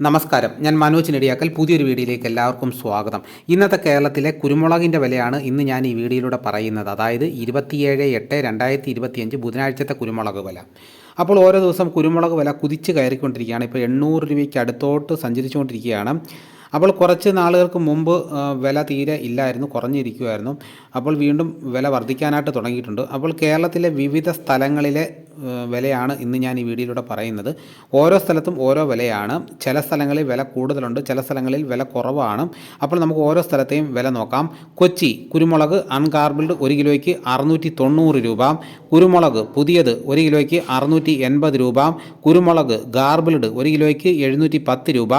നമസ്കാരം. ഞാൻ മനോജ് നെടിയാക്കൽ. പുതിയൊരു വീഡിയോയിലേക്ക് എല്ലാവർക്കും സ്വാഗതം. ഇന്നത്തെ കേരളത്തിലെ കുരുമുളകിന്റെ വിലയാണ് ഇന്ന് ഞാൻ ഈ വീഡിയോയിലൂടെ പറയുന്നത്. അതായത് ഇരുപത്തിയേഴ് എട്ട് രണ്ടായിരത്തി ഇരുപത്തിയഞ്ച് ബുധനാഴ്ചത്തെ കുരുമുളക് വില. അപ്പോൾ ഓരോ ദിവസം കുരുമുളക് വില കുതിച്ച് കയറിക്കൊണ്ടിരിക്കുകയാണ്. ഇപ്പോൾ എണ്ണൂറ് രൂപയ്ക്ക് അടുത്തോട്ട് സഞ്ചരിച്ചുകൊണ്ടിരിക്കുകയാണ്. അപ്പോൾ കുറച്ച് നാളുകൾക്ക് മുമ്പ് വില തീരെ ഇല്ലായിരുന്നു കുറഞ്ഞിരിക്കുമായിരുന്നു അപ്പോൾ വീണ്ടും വില വർദ്ധിക്കാനായിട്ട് തുടങ്ങിയിട്ടുണ്ട്. അപ്പോൾ കേരളത്തിലെ വിവിധ സ്ഥലങ്ങളിലെ വിലയാണ് ഇന്ന് ഞാൻ ഈ വീഡിയോയിലൂടെ പറയുന്നത്. ഓരോ സ്ഥലത്തും ഓരോ വിലയാണ്. ചില സ്ഥലങ്ങളിൽ വില കൂടുതലുണ്ട് ചില സ്ഥലങ്ങളിൽ വില കുറവാണ്. അപ്പോൾ നമുക്ക് ഓരോ സ്ഥലത്തെയും വില നോക്കാം. കൊച്ചി കുരുമുളക് അൺകാർബിൾഡ് ഒരു കിലോയ്ക്ക് അറുന്നൂറ്റി തൊണ്ണൂറ് രൂപ. കുരുമുളക് പുതിയത് ഒരു കിലോയ്ക്ക് അറുന്നൂറ്റി എൺപത് രൂപ. കുരുമുളക് ഗാർബിൾഡ് ഒരു കിലോയ്ക്ക് എഴുന്നൂറ്റി പത്ത് രൂപ.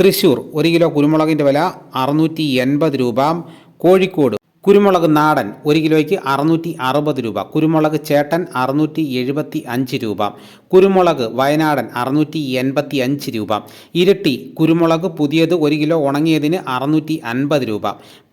തൃശ്ശൂർ ഒരു കിലോ കുരുമുളകിന്റെ വില അറുന്നൂറ്റി എൺപത് രൂപ. കോഴിക്കോട് കുരുമുളക് നാടൻ ഒരു കിലോയ്ക്ക് അറുന്നൂറ്റി അറുപത് രൂപ. കുരുമുളക് ചേട്ടൻ അറുന്നൂറ്റി എഴുപത്തി അഞ്ച് രൂപ. കുരുമുളക് വയനാടൻ അറുന്നൂറ്റി എൺപത്തി അഞ്ച് രൂപ. ഇരട്ടി കുരുമുളക് പുതിയത് ഒരു കിലോ ഉണങ്ങിയതിന് അറുന്നൂറ്റി അൻപത് രൂപ.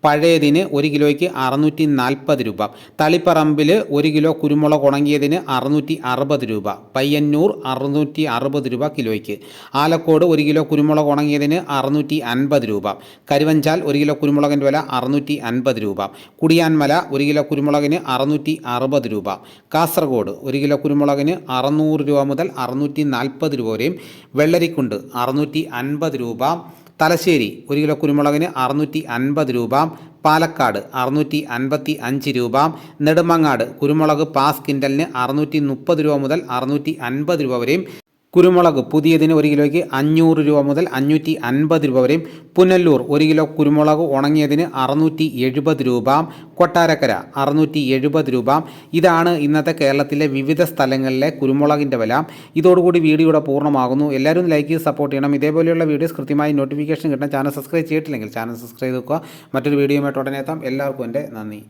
പഴയതിന് ഒരു കിലോയ്ക്ക് അറുന്നൂറ്റി നാൽപ്പത് രൂപ. തളിപ്പറമ്പിൽ ഒരു കിലോ കുരുമുളക് ഉണങ്ങിയതിന് അറുന്നൂറ്റി അറുപത് രൂപ. പയ്യന്നൂർ അറുന്നൂറ്റി അറുപത് രൂപ കിലോയ്ക്ക്. ആലക്കോട് ഒരു കിലോ കുരുമുളക് ഉണങ്ങിയതിന് അറുന്നൂറ്റി അൻപത് രൂപ. കരുവഞ്ചാൽ ഒരു കിലോ കുരുമുളകിന്റെ വില അറുന്നൂറ്റി അൻപത് രൂപ. കുടിയാൻമല ഒരു കിലോ കുരുമുളകിന് അറുന്നൂറ്റി അറുപത് രൂപ. കാസർഗോഡ് ഒരു കിലോ കുരുമുളകിന് അറുന്നൂറ് രൂപ മുതൽ അറുന്നൂറ്റി നാൽപ്പത് രൂപ വരെയും. വെള്ളരിക്കുണ്ട് അറുന്നൂറ്റി അൻപത് രൂപ. തലശ്ശേരി ഒരു കിലോ കുരുമുളകിന് അറുന്നൂറ്റി അൻപത് രൂപ പാലക്കാട് അറുന്നൂറ്റി അൻപത്തി അഞ്ച് രൂപ നെടുമങ്ങാട് കുരുമുളക് പാസ് കിൻഡലിന് അറുന്നൂറ്റി മുപ്പത് രൂപ മുതൽ അറുന്നൂറ്റി അൻപത് രൂപ വരെയും കുരുമുളക് പുതിയതിന് ഒരു കിലോയ്ക്ക് അഞ്ഞൂറ് രൂപ മുതൽ അഞ്ഞൂറ്റി അൻപത് രൂപ വരെയും. പുനല്ലൂർ ഒരു കിലോ കുരുമുളക് ഉണങ്ങിയതിന് അറുന്നൂറ്റി എഴുപത് രൂപ. കൊട്ടാരക്കര അറുന്നൂറ്റി എഴുപത് രൂപ. ഇതാണ് ഇന്നത്തെ കേരളത്തിലെ വിവിധ സ്ഥലങ്ങളിലെ കുരുമുളകിന്റെ വില. ഇതോടുകൂടി വീഡിയോയുടെ പൂർണമാകുന്നു. എല്ലാവരും ലൈക്ക് ചെയ്ത് സപ്പോർട്ട് ചെയ്യണം. ഇതേപോലെയുള്ള വീഡിയോസ് കൃത്യമായി നോട്ടിഫിക്കേഷൻ കിട്ടാൻ ചാനൽ സബ്സ്ക്രൈബ് ചെയ്തിട്ടില്ലെങ്കിൽ ചാനൽ സബ്സ്ക്രൈബ് ചെയ്ത് വെക്കുക. മറ്റൊരു വീഡിയോയുമായിട്ട് ഉടനെ എത്താം. എല്ലാവർക്കും എന്റെ നന്ദി.